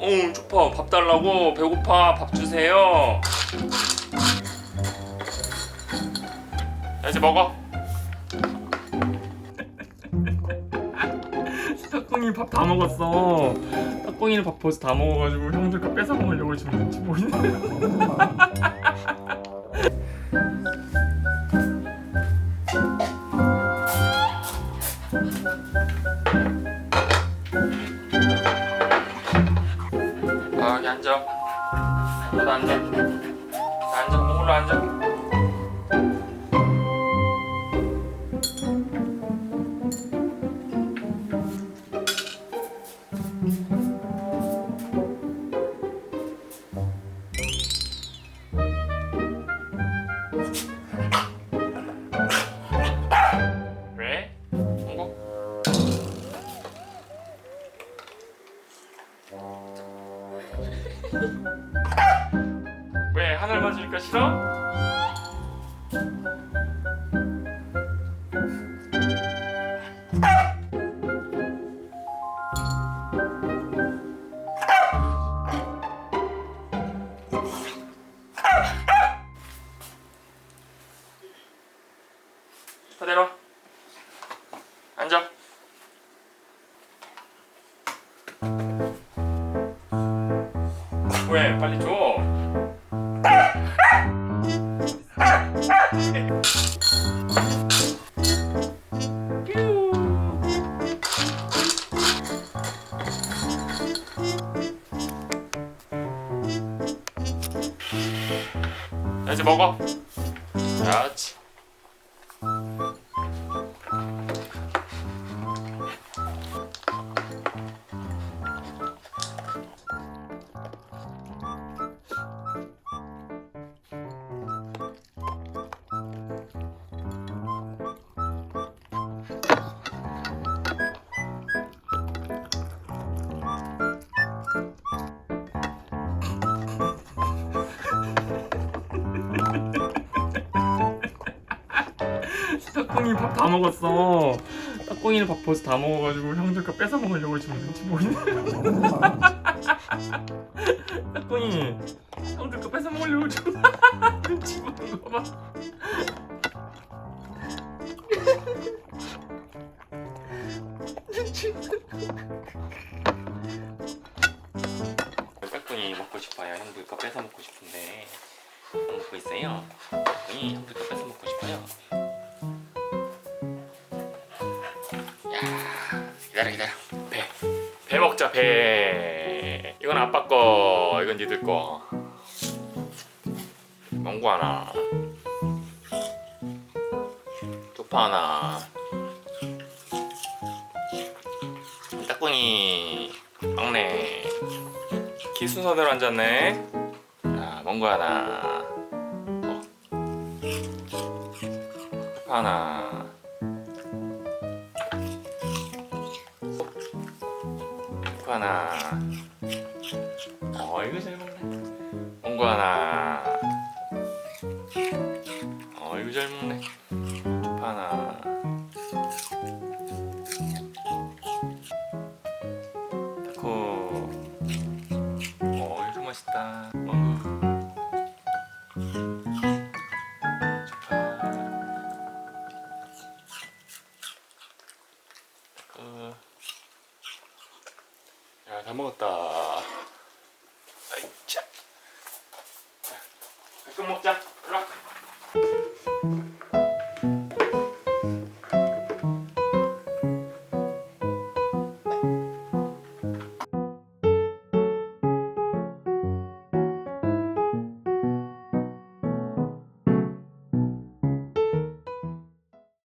어 쪽파 밥 달라고? 배고파? 밥 주세요. 야 이제 먹어. 탁꿍이 밥 다 먹었어. 탁꿍이는 밥 벌써 다 먹어가지고 형들 거 뺏어 먹으려고 지금 눈치 보이네 너도 앉아. 나 앉아. 몽골로 앉아? 왜 하늘 맞으니까 싫어? 그대로 앉아. 왜 빨리 줘? 자, 이제 먹어. 그렇지. 탁꿍이 밥 다 먹었어. 탁꿍이는 밥 벌써 다 먹어가지고 형들 거 뺏어 먹으려고 지금 눈치 보이네. 탁꿍이 형들 거 뺏어 먹으려고 지금 눈치 보는 거 봐. 탁꿍이 먹고 싶어요. 형들 거 뺏어 먹고 싶은데 못 먹고 있어요. 탁꿍이 형들 거 뺏어 먹고 싶어요. 기다려 기다려 배. 배 먹자 배. 이건 아빠 거, 이건 니들 거. 멍구 하나. 쪽파 하나. 딱꿍이 막내. 기 순서대로 앉았네. 자, 멍구 하나. 어. 쪽파 하나. 몽구 하나. 어 이거 잘 먹네. 몽구 하나. 어 이거 잘 먹네. 몽구 하나. 타코 다 먹었다. 아이차. 가끔 먹자.